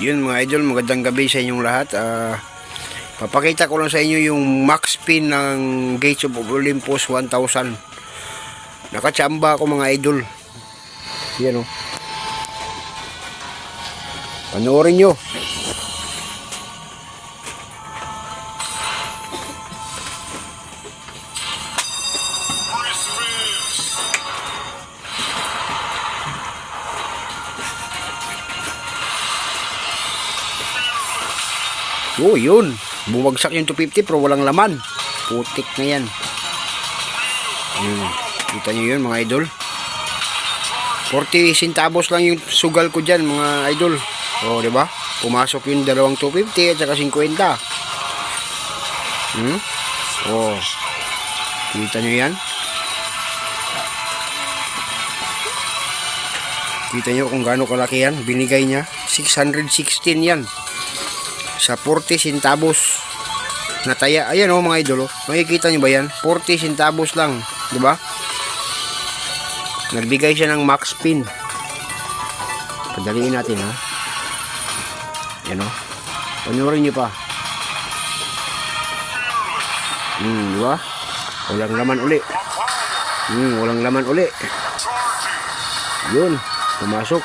Yun mga idol, magandang gabi sa inyong lahat. Ah, papakita ko lang sa inyo yung max pin ng Gates of Olympus 1000. Nakachamba ako mga idol. Yan o. Panoorin nyo. Oh, yun. Bumagsak yung 250 pero walang laman. Putik na yan. Hmm. Kita nyo yun mga idol. 40 centavos lang yung sugal ko dyan mga idol. Oh, di ba? Pumasok yung dalawang 250 at saka 50. Hmm? Oh. Kita nyo yan? Kita nyo kung gaano kalaki yan. Binigay niya. 616 yan sa 40 centavos. Nataya ayan oh mga idol oh. makikita nyo ba yan? 40 centavos lang di ba? Nagbigay siya ng max pin. Padaliin natin ha? Yan oh. Panurin nyo pa. Hmm di ba? Walang laman uli. Hmm walang laman uli. Yun pumasok.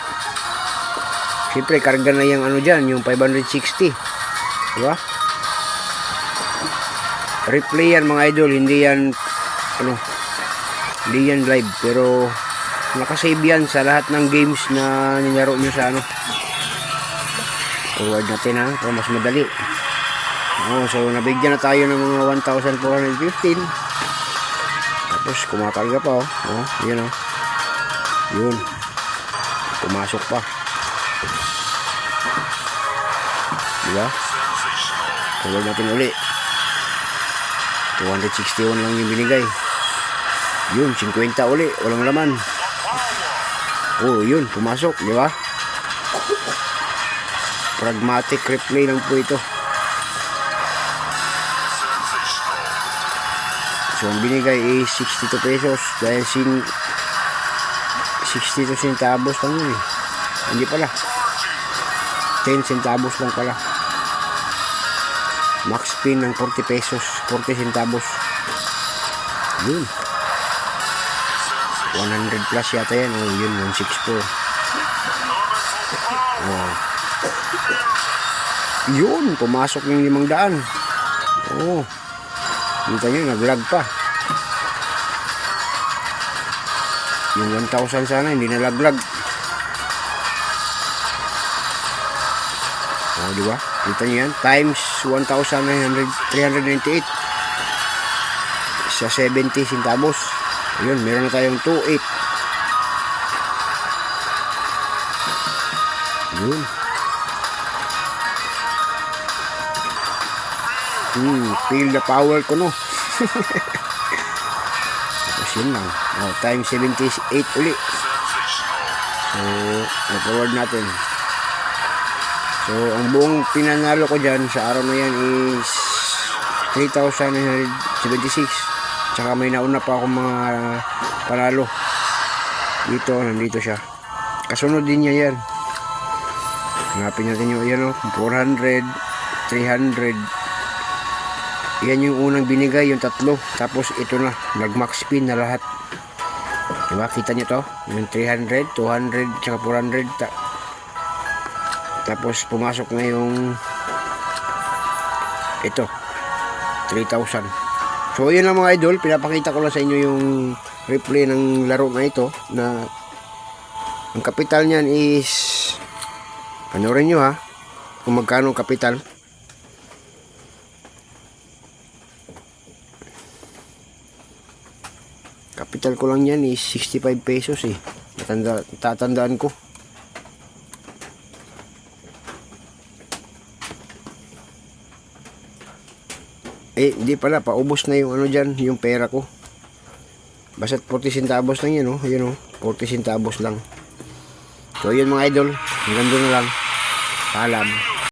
Siyempre, karga na yung ano dyan, yung 560. Diba? Replay yan mga idol, hindi yan ano, hindi yan live pero nakasave yan sa lahat ng games na nilaro nyo sa ano. Forward natin ha, para mas madali. Oh, so nabigyan na tayo ng mga 1,415. Tapos kumakarga pa oh. Oh, yun oh. Yun. Pumasok pa. Diba? Forward natin uli. 261 lang yung binigay. Yun, 50 uli. Walang laman. Oh, yun. Pumasok. Di ba? Pragmatic replay lang po ito. So, ang binigay is 62 pesos. Dahil sin 62 centavos lang yun eh. Hindi pala. 10 centavos lang pala. Max pin ng 40 pesos, 40 centavos. Yun. 100 plus yata yan. Oh, yun, 164. Oh. Yun, pumasok yung limang daan. Oh. Kita nyo, nag-lag pa. Yung 1,000 sana, hindi na laglag. Oh, di ba? Niyo yan? Times 1,398 sa 70 centavos. Ayun, meron na tayong 2,8. Yun. Hmm, feel the power ko no. Tapos yun lang. Oh, times 78 uli. So, forward natin. So, ang buong pinanalo ko dyan sa araw na yan is 3,976. Tsaka may nauna pa ako mga panalo. Dito, nandito siya. Kasunod din niya yan. Hanapin natin yung yan o. 400, 300. Yan yung unang binigay, yung tatlo. Tapos ito na, nag-max spin na lahat. Diba? Kita nyo to? Yung 300, 200, tsaka 400. Ta tapos pumasok na yung ito 3,000 so yun lang mga idol. Pinapakita ko lang sa inyo yung replay ng laro na ito na ang kapital niyan is ano rin nyo ha kung magkano ang kapital. Kapital ko lang yan is 65 pesos eh. Tatanda, tatandaan ko Eh, hindi pala, paubos na yung ano dyan, yung pera ko. Basta't 40 centavos lang yan, oh. Ayun, oh. 40 centavos lang. So, yun mga idol. Hanggang doon na lang. Paalam.